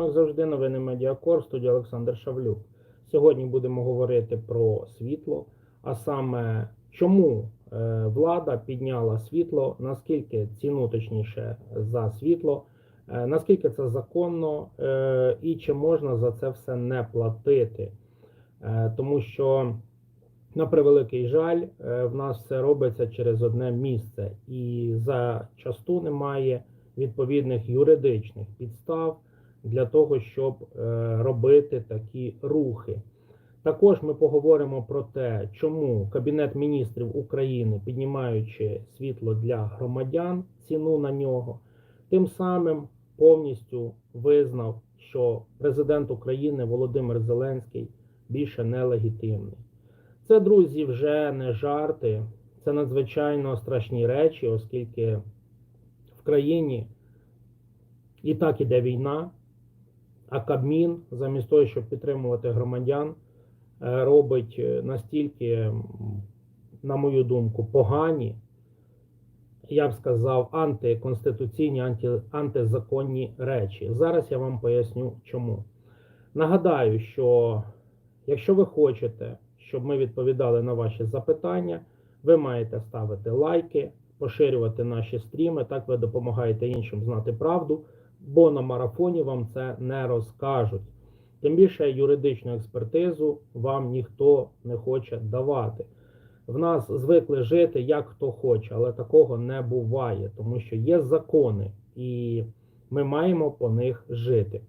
вами, як завжди, новини Медіакор, студія Олександр Шавлюк. Сьогодні будемо говорити про світло, а саме чому е, влада підняла світло, наскільки ціну точніше за світло, е, наскільки це законно е, і чи можна за це все не платити. Тому що, на превеликий жаль, в нас все робиться через одне місце, і зачасту немає відповідних юридичних підстав для того, щоб е, робити такі рухи. Також ми поговоримо про те, чому Кабінет міністрів України, піднімаючи світло для громадян, ціну на нього, тим самим повністю визнав, що президент України Володимир Зеленський більше не легітимний. Це, друзі, вже не жарти, це надзвичайно страшні речі, оскільки в країні і так іде війна, а Кабмін, замість того, щоб підтримувати громадян, е, робить е, настільки, на мою думку, погані, я б сказав, антиконституційні, анти, антизаконні речі. Зараз я вам поясню чому. Нагадаю, що якщо ви хочете, щоб ми відповідали на ваші запитання, ви маєте ставити лайки, поширювати наші стріми. Так ви допомагаєте іншим знати правду, бо на марафоні вам це не розкажуть. Тим більше юридичну експертизу вам ніхто не хоче давати. В нас звикли жити як хто хоче, але такого не буває, тому що є закони, і ми маємо по них жити.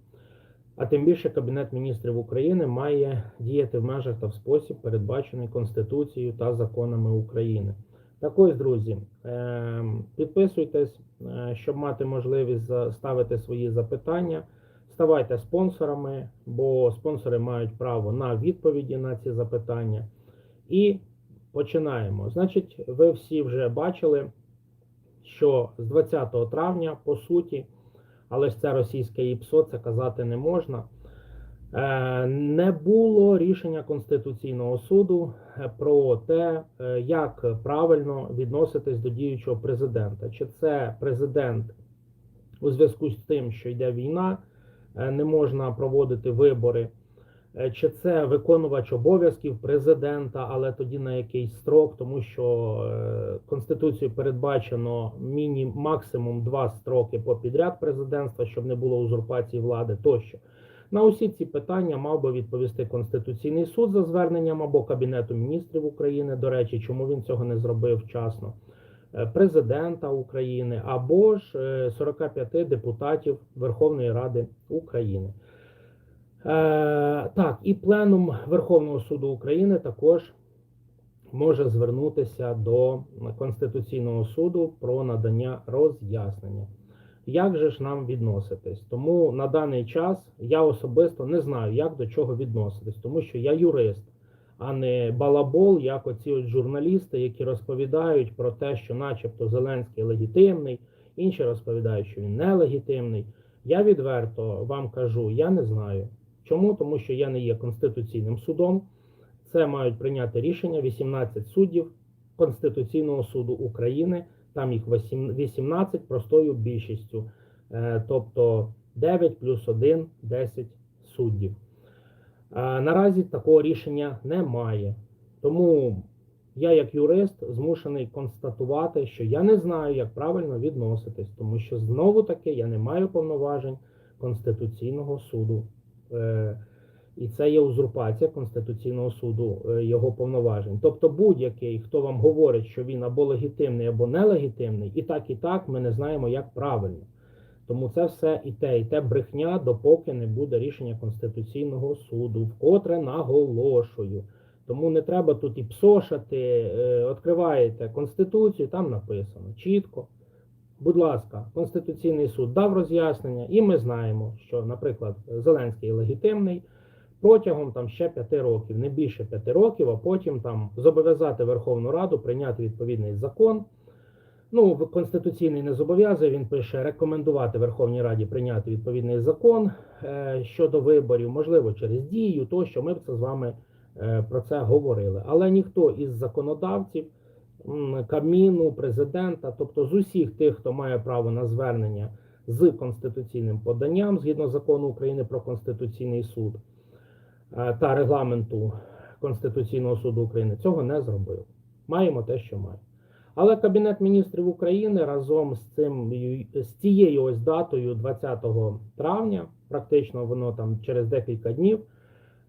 А тим більше Кабінет міністрів України має діяти в межах та в спосіб, передбачений Конституцією та законами України. Так ось, друзі, ем, підписуйтесь, е, щоб мати можливість ставити свої запитання. Ставайте спонсорами, бо спонсори мають право на відповіді на ці запитання. І починаємо. Значить, ви всі вже бачили, що з 20 травня, по суті, але ж це російське ІПСО, це казати не можна. Е, Не було рішення Конституційного суду про те, е, як правильно відноситись до діючого президента. Чи це президент у зв'язку з тим, що йде війна, е, не можна проводити вибори, Е, чи це виконувач обов'язків президента, але тоді на якийсь строк, тому що е, Конституцією передбачено міні максимум два строки по підряд президентства, щоб не було узурпації влади тощо. На усі ці питання мав би відповісти Конституційний суд за зверненням або Кабінету міністрів України. До речі, чому він цього не зробив вчасно, е, президента України або ж е, 45 депутатів Верховної Ради України. Е, так, і пленум Верховного суду України також може звернутися до Конституційного суду про надання роз'яснення. Як же ж нам відноситись? Тому на даний час я особисто не знаю, як до чого відноситись, тому що я юрист, а не балабол, як оці от журналісти, які розповідають про те, що, начебто, Зеленський легітимний, інші розповідають, що він нелегітимний. Я відверто вам кажу, я не знаю. Чому? Тому що я не є Конституційним судом. Це мають прийняти рішення 18 суддів Конституційного суду України. Там їх 8 18 простою більшістю. Е, Тобто 9 плюс 1 – 10 суддів. Е, Наразі такого рішення немає. Тому я, як юрист, змушений констатувати, що я не знаю, як правильно відноситись, тому що знову таки я не маю повноважень Конституційного суду. І це є узурпація Конституційного суду е, його повноважень. Тобто, будь-який, хто вам говорить, що він або легітимний, або нелегітимний, і так, і так ми не знаємо, як правильно. Тому це все і те, і те брехня, допоки не буде рішення Конституційного суду, вкотре наголошую. Тому не треба тут і псошати, е, відкриваєте Конституцію, там написано чітко. Будь ласка, Конституційний суд дав роз'яснення, і ми знаємо, що, наприклад, Зеленський легітимний протягом там ще п'яти років, не більше п'яти років, а потім там зобов'язати Верховну Раду прийняти відповідний закон. Ну, конституційний не зобов'язує. Він пише рекомендувати Верховній Раді прийняти відповідний закон е, щодо виборів, можливо, через дію, то що ми це з вами е, про це говорили. Але ніхто із законодавців, Кабміну, президента, тобто з усіх тих, хто має право на звернення з конституційним поданням згідно закону України про Конституційний суд та регламенту Конституційного суду України, цього не зробив. Маємо те, що маємо. Але Кабінет міністрів України разом з цим з цією ось датою, 20 травня, практично воно там через декілька днів,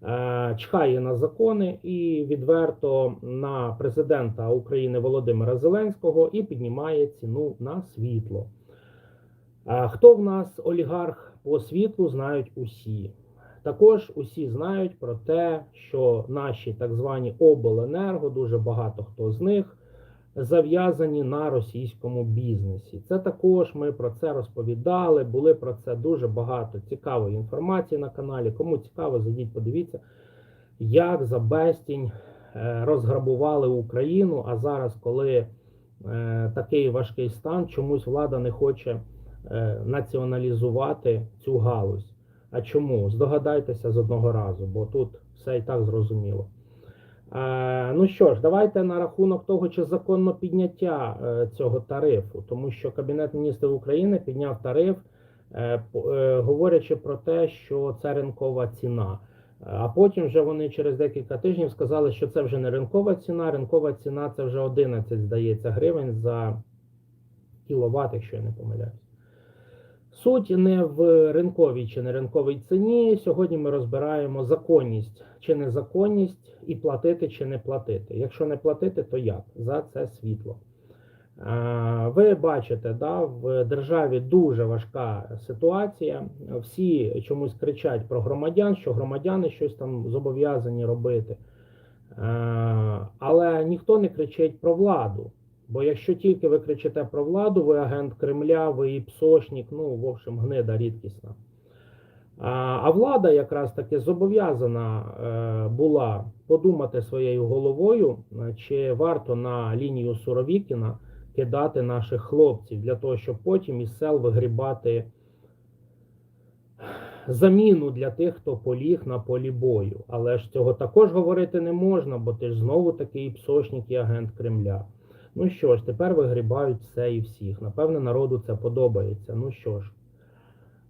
е, чхає на закони і відверто на президента України Володимира Зеленського і піднімає ціну на світло. Хто в нас олігарх по світлу, знають усі. Також усі знають про те, що наші так звані обленерго, дуже багато хто з них зав'язані на російському бізнесі. Це також ми про це розповідали. Були про це дуже багато цікавої інформації на каналі. Кому цікаво, зайдіть, подивіться, як за безцінь е, розграбували Україну. А зараз, коли е, такий важкий стан, чомусь влада не хоче е, націоналізувати цю галузь. А чому? Здогадайтеся з одного разу, бо тут все і так зрозуміло. Е, ну що ж, давайте на рахунок того, чи законно підняття е, цього тарифу, тому що Кабінет міністрів України підняв тариф, е, е, говорячи про те, що це ринкова ціна. А потім вже вони через декілька тижнів сказали, що це вже не ринкова ціна. Ринкова ціна це вже 11, здається, гривень за кіловат, якщо я не помиляюсь. Суть не в ринковій чи не ринковій ціні. Сьогодні ми розбираємо законність чи незаконність і платити чи не платити. Якщо не платити, то як? За це світло. Ви бачите, да, в державі дуже важка ситуація. Всі чомусь кричать про громадян, що громадяни щось там зобов'язані робити. Але ніхто не кричить про владу. Бо якщо тільки ви кричите про владу, ви агент Кремля, ви і псошник, ну, в общем, гнида рідкісна. А, влада якраз таки зобов'язана е, була подумати своєю головою, е, чи варто на лінію Суровікіна кидати наших хлопців для того, щоб потім із сел вигрібати заміну для тих, хто поліг на полі бою. Але ж цього також говорити не можна, бо ти ж знову такий псошник і агент Кремля. Ну що ж, тепер вигрібають все і всіх. Напевне, народу це подобається. Ну що ж,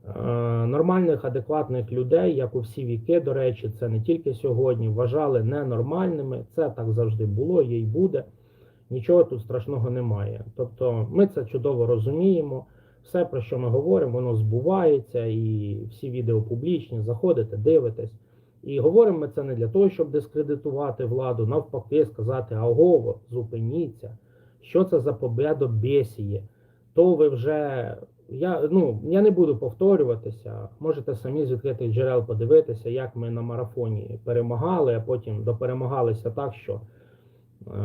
е, нормальних, адекватних людей, як у всі віки, до речі, це не тільки сьогодні, вважали ненормальними. Це так завжди було, є й буде. Нічого тут страшного немає. Тобто, ми це чудово розуміємо. Все, про що ми говоримо, воно збувається, і всі відео публічні, заходите, дивитесь. І говоримо ми це не для того, щоб дискредитувати владу, навпаки, сказати, аго, зупиніться, що це за победобєсіє. То ви вже. Я ну, я не буду повторюватися. Можете самі з відкритих джерел подивитися, як ми на марафоні перемагали, а потім доперемагалися так, що е,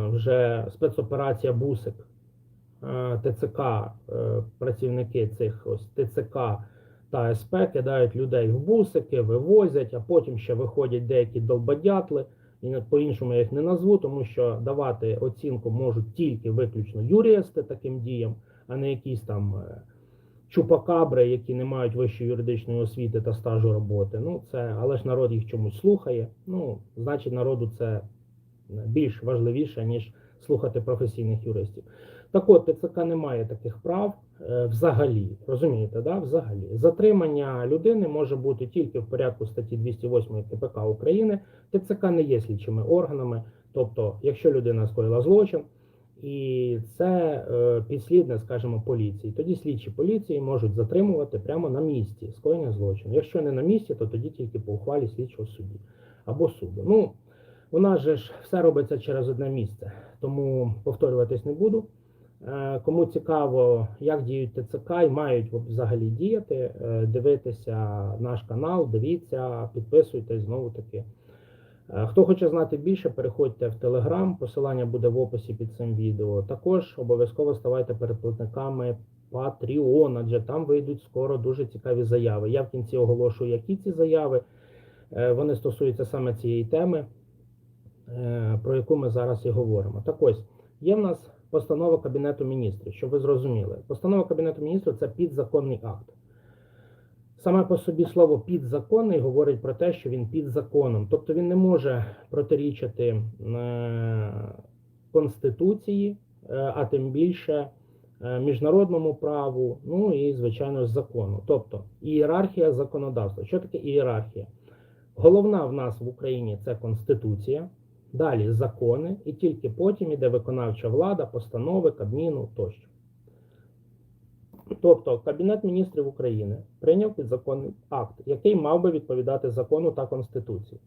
вже спецоперація Бусик, е, ТЦК, е, працівники цих ось ТЦК та СП кидають людей в бусики, вивозять, а потім ще виходять деякі долбодятли. І по-іншому я їх не назву, тому що давати оцінку можуть тільки виключно юристи таким діям, а не якісь там е, чупакабри, які не мають вищої юридичної освіти та стажу роботи. Ну це, але ж народ їх чомусь слухає. Ну, значить, народу це більш важливіше, ніж слухати професійних юристів. Так от, ТЦК не має таких прав е, взагалі. Розумієте, да? Взагалі. Затримання людини може бути тільки в порядку статті 208 КПК України. ТЦК не є слідчими органами. Тобто, якщо людина скоїла злочин, і це е, підслідне, скажімо, поліції, тоді слідчі поліції можуть затримувати прямо на місці скоєння злочину. Якщо не на місці, то тоді тільки по ухвалі слідчого судді або суду. Ну, у нас же ж все робиться через одне місце, тому повторюватись не буду. Е, Кому цікаво, як діють ТЦК і мають взагалі діяти, е, дивитися наш канал, дивіться, підписуйтесь знову таки. Е, Хто хоче знати більше, переходьте в Телеграм, посилання буде в описі під цим відео. Також обов'язково ставайте передплатниками Patreon, адже там вийдуть скоро дуже цікаві заяви. Я в кінці оголошую, які ці заяви. Вони стосуються саме цієї теми, про яку ми зараз і говоримо. Так ось, є в нас постанова Кабінету міністрів, щоб ви зрозуміли. Постанова Кабінету міністрів це підзаконний акт. Саме по собі слово підзаконний говорить про те, що він під законом, тобто він не може протирічити е, Конституції, е, а тим більше е, міжнародному праву, ну і, звичайно, закону. Тобто ієрархія законодавства. Що таке ієрархія? Головна в нас в Україні це Конституція, далі закони, і тільки потім іде виконавча влада, постанови, Кабміну тощо. Тобто Кабінет міністрів України прийняв підзаконний акт, який мав би відповідати закону та Конституції.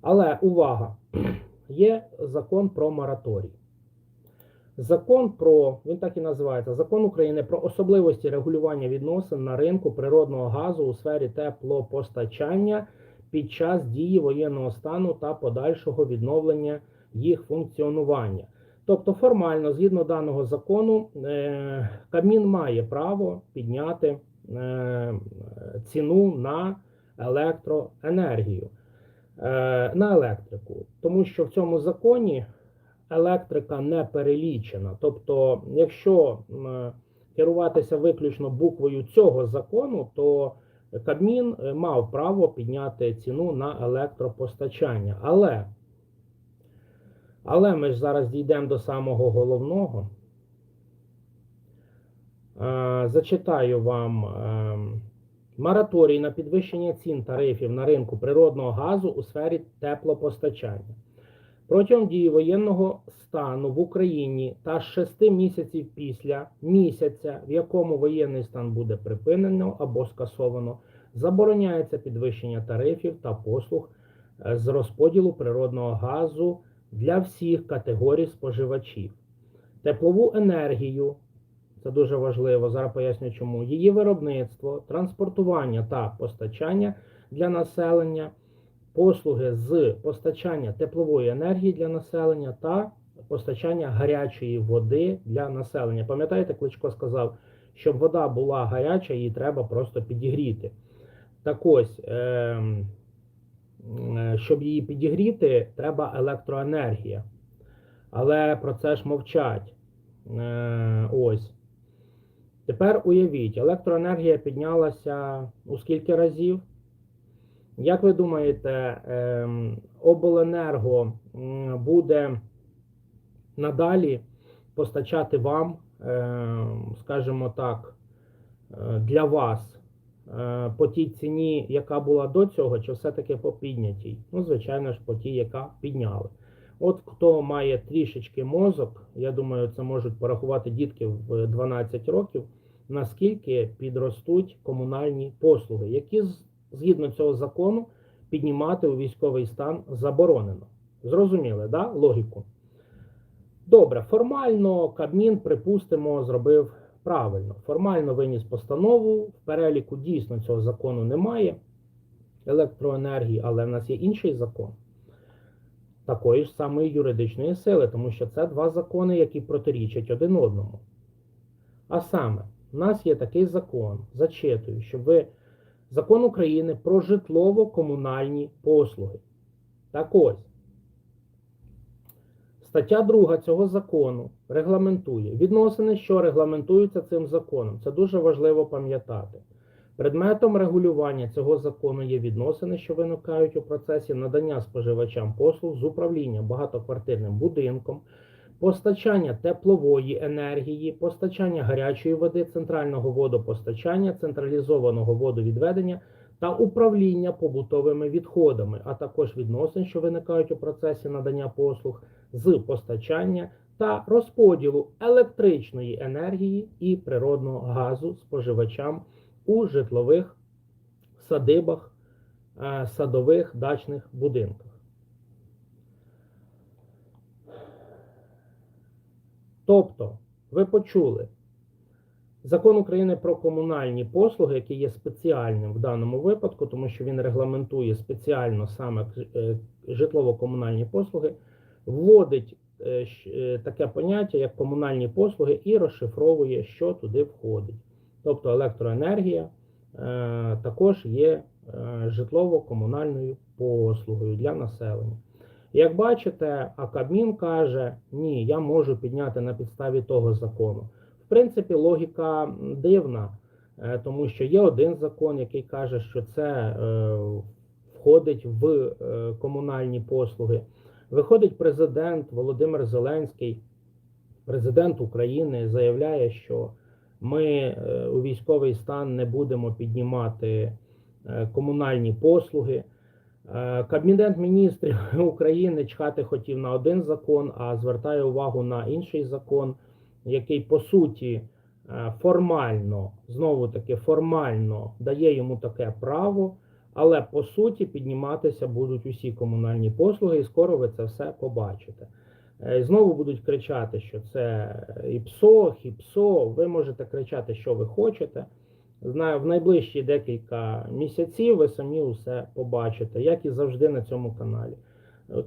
Але увага! Є закон про мораторій. Закон про, він так і називається, Закон України про особливості регулювання відносин на ринку природного газу у сфері теплопостачання під час дії воєнного стану та подальшого відновлення їх функціонування. Тобто, формально, згідно даного закону, е, Кабмін має право підняти е, ціну на електроенергію, е, на електрику, тому що в цьому законі електрика не перелічена. Тобто, якщо керуватися виключно буквою цього закону, то Кабмін е, мав право підняти ціну на електропостачання. Але, але ми ж зараз дійдемо до самого головного. Е, Зачитаю вам е, мораторій на підвищення цін тарифів на ринку природного газу у сфері теплопостачання. Протягом дії воєнного стану в Україні та 6 місяців після місяця, в якому воєнний стан буде припинено або скасовано, забороняється підвищення тарифів та послуг е, з розподілу природного газу для всіх категорій споживачів. Теплову енергію, це дуже важливо, зараз поясню чому, її виробництво, транспортування та постачання для населення послуги з постачання теплової енергії для населення та постачання гарячої води для населення. Пам'ятаєте, Кличко сказав, щоб вода була гаряча, її треба просто підігріти. Так ось, ем, е, щоб її підігріти, треба електроенергія. Але про це ж мовчать. Е, ось. Тепер уявіть, електроенергія піднялася у скільки разів? Як ви думаєте, ем, обленерго буде надалі постачати вам, ем, скажімо так, е, для вас е, по тій ціні, яка була до цього, чи все-таки по піднятій? Ну, звичайно ж, по тій, яка підняли. От хто має трішечки мозок, я думаю, це можуть порахувати дітки в 12 років, наскільки підростуть комунальні послуги, які згідно цього закону піднімати у військовий стан заборонено. Зрозуміли, да? логіку? Добре, формально Кабмін, припустимо, зробив правильно. Формально виніс постанову. В переліку дійсно цього закону немає електроенергії, але в нас є інший закон такої ж самої юридичної сили, тому що це два закони, які протирічать один одному. А саме, в нас є такий закон, зачитую, щоб ви закон України про житлово-комунальні послуги. Так ось. Стаття 2 цього закону регламентує відносини, що регламентуються цим законом. Це дуже важливо пам'ятати. Предметом регулювання цього закону є відносини, що виникають у процесі надання споживачам послуг з управління багатоквартирним будинком, постачання теплової енергії, постачання гарячої води, центрального водопостачання, централізованого водовідведення та управління побутовими відходами, а також відносин, що виникають у процесі надання послуг з постачання та розподілу електричної енергії і природного газу споживачам у житлових садибах, е, садових дачних будинках. Тобто, ви почули, закон України про комунальні послуги, який є спеціальним в даному випадку, тому що він регламентує спеціально саме е, житлово-комунальні послуги, вводить е, е, таке поняття, як комунальні послуги, і розшифровує, що туди входить. Тобто електроенергія також є житлово-комунальною послугою для населення. Як бачите, а Кабмін каже, ні, я можу підняти на підставі того закону. В принципі, логіка дивна, е, тому що є один закон, який каже, що це е, входить в е, комунальні послуги. Виходить президент Володимир Зеленський президент України заявляє, що ми у військовий стан не будемо піднімати комунальні послуги. Е, Кабінет міністрів України чхати хотів на один закон, а звертає увагу на інший закон, який по суті е, формально, знову таки формально дає йому таке право, але по суті підніматися будуть усі комунальні послуги, і скоро ви це все побачите. Е, Знову будуть кричати, що це ІПСО, ХІПСО. Ви можете кричати, що ви хочете. Знаю, в найближчі декілька місяців ви самі усе побачите, як і завжди на цьому каналі.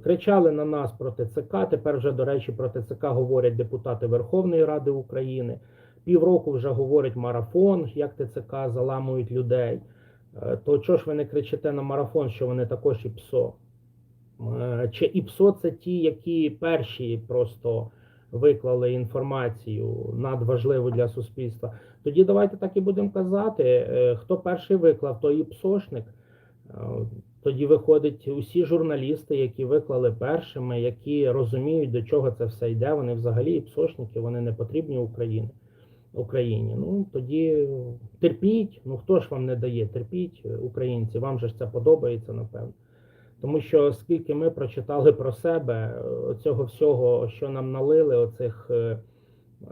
Кричали на нас про ТЦК. Тепер вже, до речі, про ТЦК говорять депутати Верховної Ради України. Півроку вже говорить марафон, як ТЦК заламують людей. Е, То чого ж ви не кричите на марафон, що вони також ІПСО? Е, Чи ІПСО це ті, які перші просто виклали інформацію надважливу для суспільства? Тоді давайте так і будемо казати. е, Хто перший виклав, той і псошник. Е, Тоді виходить усі журналісти, які виклали першими, які розуміють, до чого це все йде. Вони взагалі псошники, вони не потрібні Україні. Україні. Ну тоді терпіть. Ну хто ж вам не дає? Терпіть, е, українці. Вам же ж це подобається, напевно. Тому що скільки ми прочитали про себе, цього всього, що нам налили, оцих е,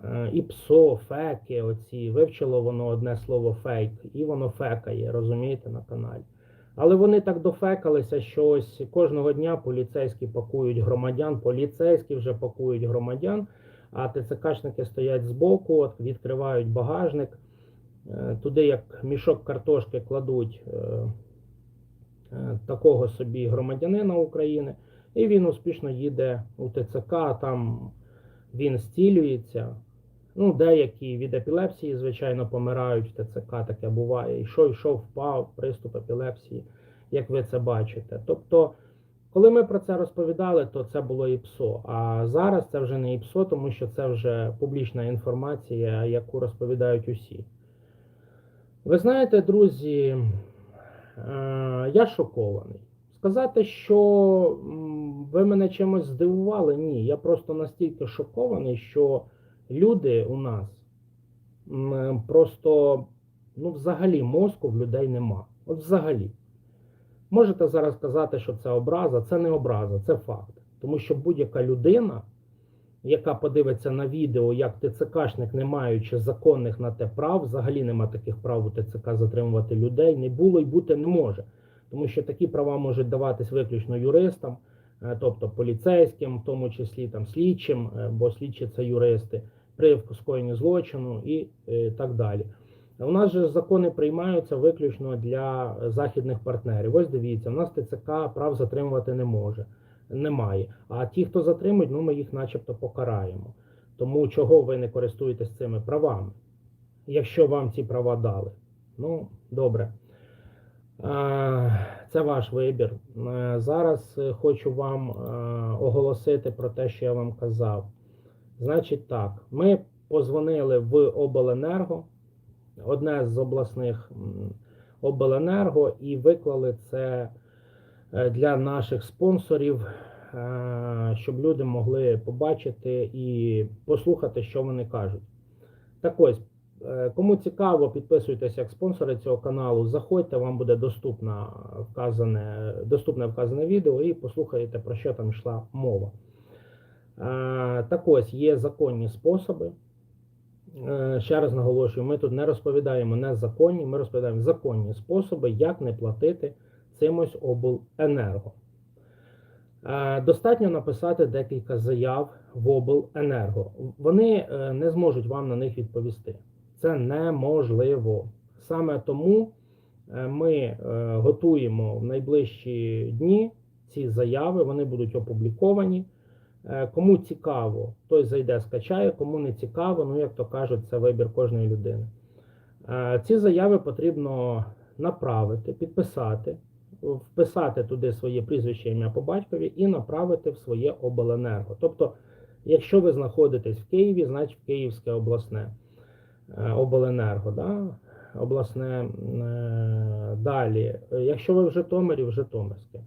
е, і псо, феки, оці вивчило воно одне слово фейк, і воно фекає, розумієте, на каналі. Але вони так дофекалися, що ось кожного дня поліцейські пакують громадян, поліцейські вже пакують громадян, а ТЦКшники стоять збоку, відкривають багажник. Е, Туди, як мішок картошки, кладуть такого собі громадянина України, і він успішно їде у ТЦК, там він стілюється. Ну, деякі від епілепсії, звичайно, помирають в ТЦК, таке буває. Йшов, йшов, впав, приступ епілепсії, як ви це бачите. Тобто, коли ми про це розповідали, то це було ІПСО. А зараз це вже не ІПСО, тому що це вже публічна інформація, яку розповідають усі. Ви знаєте, друзі, е, я шокований. Сказати, що ви мене чимось здивували, ні. Я просто настільки шокований, що люди у нас просто, ну, взагалі, мозку в людей нема. От взагалі. Можете зараз сказати, що це образа, це не образа, це факт. Тому що будь-яка людина, яка подивиться на відео, як ТЦКшник, не маючи законних на те прав, взагалі нема таких прав у ТЦК затримувати людей, не було і бути не може. Тому що такі права можуть даватись виключно юристам, е, тобто поліцейським, в тому числі там слідчим, е, бо слідчі це юристи, при скоєнні злочину і е, так далі. У нас же закони приймаються виключно для західних партнерів. Ось дивіться, у нас ТЦК прав затримувати не може, немає. А ті, хто затримують, ну ми їх начебто покараємо. Тому чого ви не користуєтесь цими правами, якщо вам ці права дали? Ну, добре. Це ваш вибір. Зараз е, хочу вам е, оголосити про те, що я вам казав. Значить так, ми позвонили в обленерго, одне з обласних обленерго, і виклали це для наших спонсорів, е, щоб люди могли побачити і послухати, що вони кажуть. Так ось, е, кому цікаво, підписуйтесь як спонсори цього каналу, заходьте, вам буде доступна вказане, доступне вказане відео і послухаєте, про що там йшла мова. Е, Так ось є законні способи. Е, Ще раз наголошую, ми тут не розповідаємо незаконні, ми розповідаємо законні способи, як не платити цимось обленерго. Е, Достатньо написати декілька заяв в обленерго. Вони е, не зможуть вам на них відповісти. Це неможливо. Саме тому е, ми готуємо в найближчі дні ці заяви, вони будуть опубліковані. Кому цікаво, той зайде, скачає, кому не цікаво, ну як то кажуть, це вибір кожної людини. Ці заяви потрібно направити, підписати, вписати туди своє прізвище, ім'я по батькові і направити в своє обленерго. Тобто, якщо ви знаходитесь в Києві, значить Київське обласне е, обленерго, да? обласне е, далі. Якщо ви в Житомирі, в Житомирське.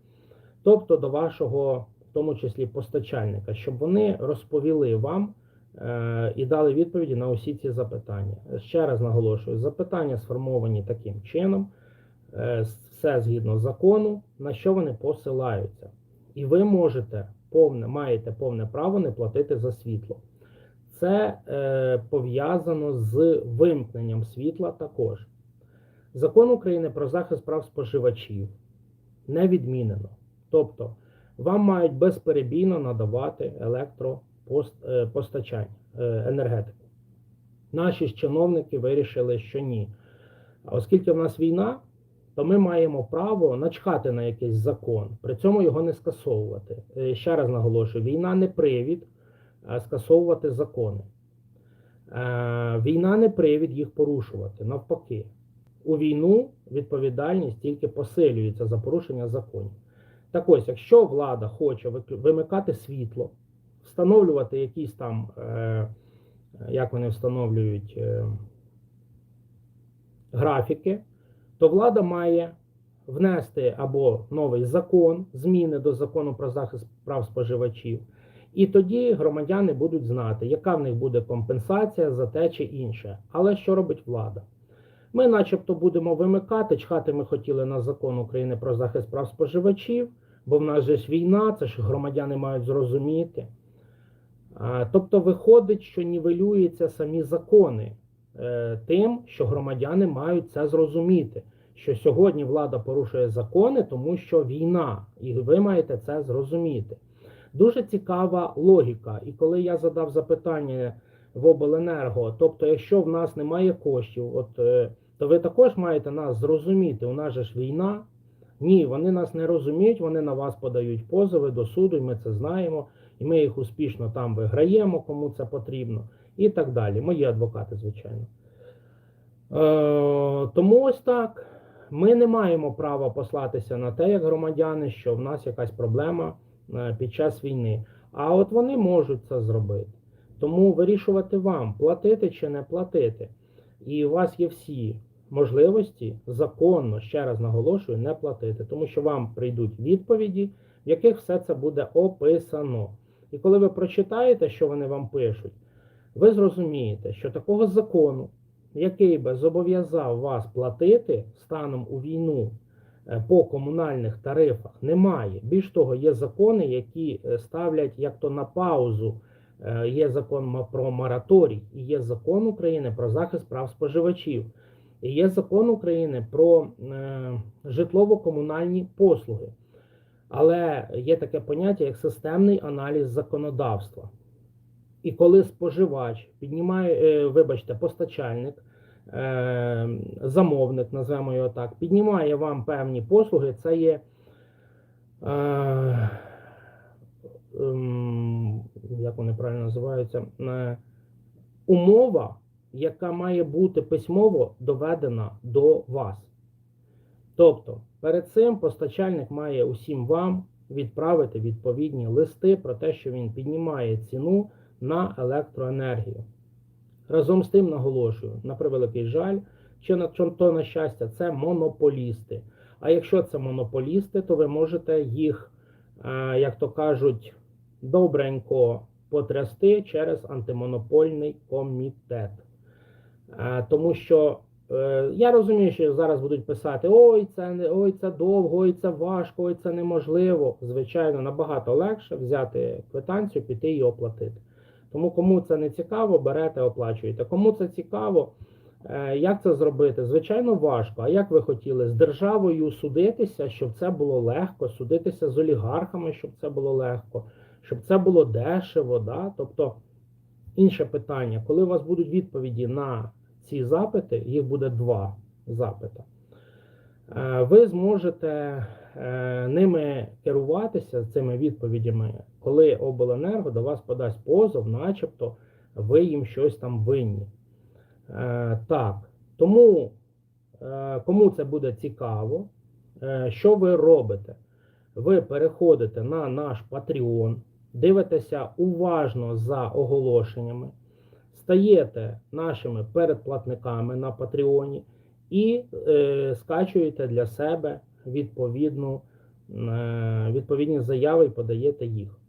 Тобто до вашого в тому числі постачальника, щоб вони розповіли вам, е, і дали відповіді на усі ці запитання. Ще раз наголошую: запитання сформовані таким чином, все згідно закону, на що вони посилаються. І ви можете повне, маєте повне право не платити за світло. Це е, пов'язано з вимкненням світла також. Закон України про захист прав споживачів не відмінено. Тобто, вам мають безперебійно надавати електропостачання, е, енергетику. Наші ж чиновники вирішили, що ні. Оскільки в нас війна, то ми маємо право начхати на якийсь закон, при цьому його не скасовувати. Е, Ще раз наголошую: війна не привід скасовувати закони. Е, Війна не привід їх порушувати. Навпаки, у війну відповідальність тільки посилюється за порушення законів. Так ось, якщо влада хоче вимикати світло, встановлювати якісь там, е, як вони встановлюють, графіки, то влада має внести або новий закон, зміни до закону про захист прав споживачів, і тоді громадяни будуть знати, яка в них буде компенсація за те чи інше. Але що робить влада? Ми, начебто, будемо вимикати, чхати ми хотіли на закон України про захист прав споживачів, бо в нас же ж війна, це ж громадяни мають зрозуміти. Тобто виходить, що нівелюються самі закони е, тим, що громадяни мають це зрозуміти. Що сьогодні влада порушує закони, тому що війна, і ви маєте це зрозуміти. Дуже цікава логіка. І коли я задав запитання в обленерго, тобто, якщо в нас немає коштів, от е, то ви також маєте нас зрозуміти. У нас же ж війна. Ні, вони нас не розуміють, вони на вас подають позови до суду, і ми це знаємо, і ми їх успішно там виграємо, кому це потрібно, і так далі. Мої адвокати, звичайно. Е, тому ось так. Ми не маємо права послатися на те, як громадяни, що в нас якась проблема е, під час війни. А от вони можуть це зробити. Тому вирішувати вам, платити чи не платити. І у вас є всі можливості законно, ще раз наголошую, не платити, тому що вам прийдуть відповіді, в яких все це буде описано. І коли ви прочитаєте, що вони вам пишуть, ви зрозумієте, що такого закону, який би зобов'язав вас платити станом у війну е, по комунальних тарифах, немає. Більш того, є закони, які е, ставлять як то на паузу. Е, Є закон про мораторій, і є закон України про захист прав споживачів, і є закон України про житлово-комунальні послуги. Але є таке поняття як системний аналіз законодавства. І коли споживач піднімає, е, вибачте, постачальник, е, замовник, назвемо його так, піднімає вам певні послуги, це є е, ем, як вони правильно називаються, умова, яка має бути письмово доведена до вас. Тобто, перед цим постачальник має усім вам відправити відповідні листи про те, що він піднімає ціну на електроенергію. Разом з тим наголошую, на превеликий жаль, чи на то на щастя, це монополісти. А якщо це монополісти, то ви можете їх, е, як то кажуть, добренько потрясти через антимонопольний комітет. Е, Тому що е, я розумію, що зараз будуть писати: ой, це не ой, це довго, ой, це важко, ой, це неможливо. Звичайно, набагато легше взяти квитанцію, піти і оплатити. Тому кому це не цікаво, берете, оплачуєте. Кому це цікаво, е, як це зробити? Звичайно, важко. А як ви хотіли з державою судитися, щоб це було легко, судитися з олігархами, щоб це було легко, щоб це було дешево. Да? Тобто інше питання, коли у вас будуть відповіді на ці запити, їх буде два запити. Е, Ви зможете ними керуватися цими відповідями, коли обленерго до вас подасть позов, начебто ви їм щось там винні. Е, Так, тому е, кому це буде цікаво, е, що ви робите? Ви переходите на наш Patreon, дивитеся уважно за оголошеннями, стаєте нашими передплатниками на Патреоні і е, скачуєте для себе відповідну, е, відповідні заяви і подаєте їх.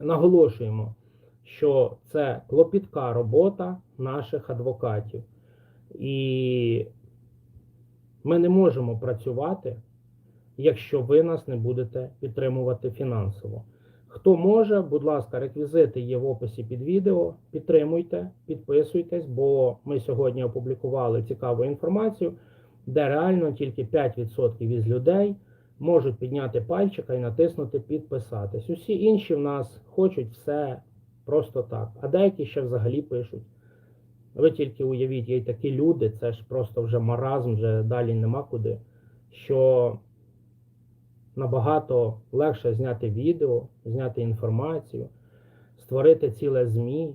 Наголошуємо, що це клопітка робота наших адвокатів. І ми не можемо працювати, якщо ви нас не будете підтримувати фінансово. Хто може, будь ласка, реквізити є в описі під відео. Підтримуйте, підписуйтесь, бо ми сьогодні опублікували цікаву інформацію, де реально тільки 5% із людей можуть підняти пальчика і натиснути підписатись. Усі інші в нас хочуть все просто так. А деякі ще взагалі пишуть. Ви тільки уявіть, є такі люди, це ж просто вже маразм, вже далі нема куди. Що набагато легше зняти відео, зняти інформацію, створити ціле ЗМІ.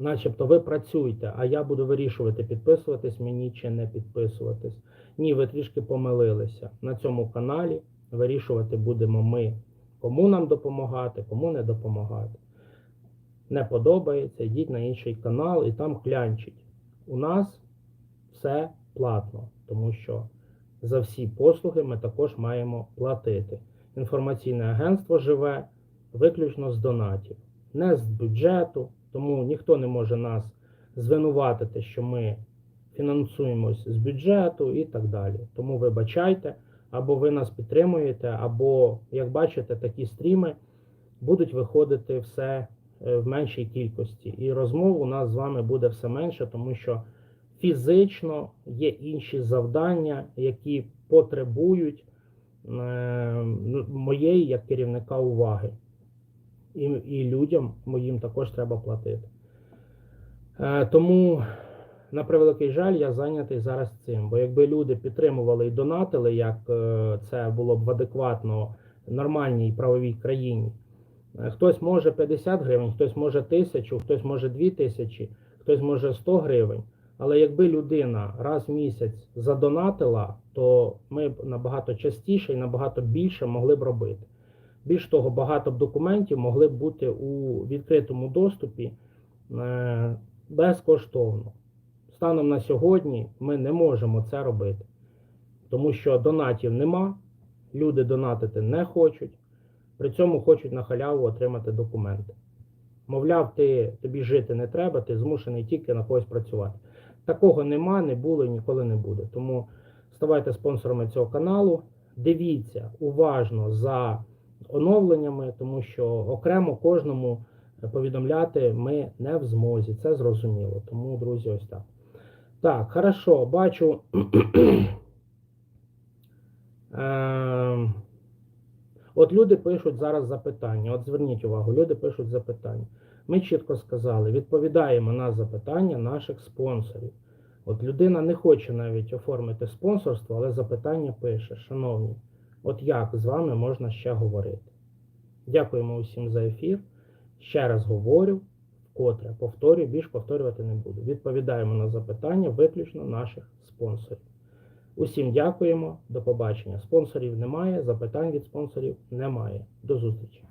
Начебто ви працюєте, а я буду вирішувати, підписуватись мені чи не підписуватись. Ні, ви трішки помилилися. На цьому каналі вирішувати будемо ми, кому нам допомагати, кому не допомагати. Не подобається, йдіть на інший канал і там клянчить. У нас все платно, тому що за всі послуги ми також маємо платити. Інформаційне агентство живе виключно з донатів, не з бюджету, тому ніхто не може нас звинуватити, що ми фінансуємось з бюджету і так далі. Тому вибачайте, або ви нас підтримуєте, або, як бачите, такі стріми будуть виходити все е, в меншій кількості. І розмов у нас з вами буде все менше, тому що фізично є інші завдання, які потребують е, моєї як керівника уваги. І, і людям моїм також треба платити. Е, Тому, на превеликий жаль, я зайнятий зараз цим. Бо якби люди підтримували і донатили, як е, це було б адекватно нормальній правовій країні, е, хтось може 50 гривень, хтось може 1000, хтось може 2000, хтось може 100 гривень. Але якби людина раз в місяць задонатила, то ми б набагато частіше і набагато більше могли б робити. Більш того, багато б документів могли б бути у відкритому доступі е, безкоштовно. Станом на сьогодні ми не можемо це робити, тому що донатів нема, люди донатити не хочуть, при цьому хочуть на халяву отримати документи. Мовляв, ти, тобі жити не треба, ти змушений тільки на когось працювати. Такого нема, не було і ніколи не буде. Тому ставайте спонсорами цього каналу, дивіться уважно за оновленнями, тому що окремо кожному повідомляти ми не в змозі. Це зрозуміло. Тому, друзі, ось так. Так, хорошо, бачу. Ем, От люди пишуть зараз запитання. От зверніть увагу, люди пишуть запитання. Ми чітко сказали, відповідаємо на запитання наших спонсорів. От людина не хоче навіть оформити спонсорство, але запитання пише: Шановні, от як з вами можна ще говорити? Дякуємо усім за ефір. Ще раз говорю, вкотре повторюю, більш повторювати не буду. Відповідаємо на запитання виключно наших спонсорів. Усім дякуємо, до побачення. Спонсорів немає, запитань від спонсорів немає. До зустрічі.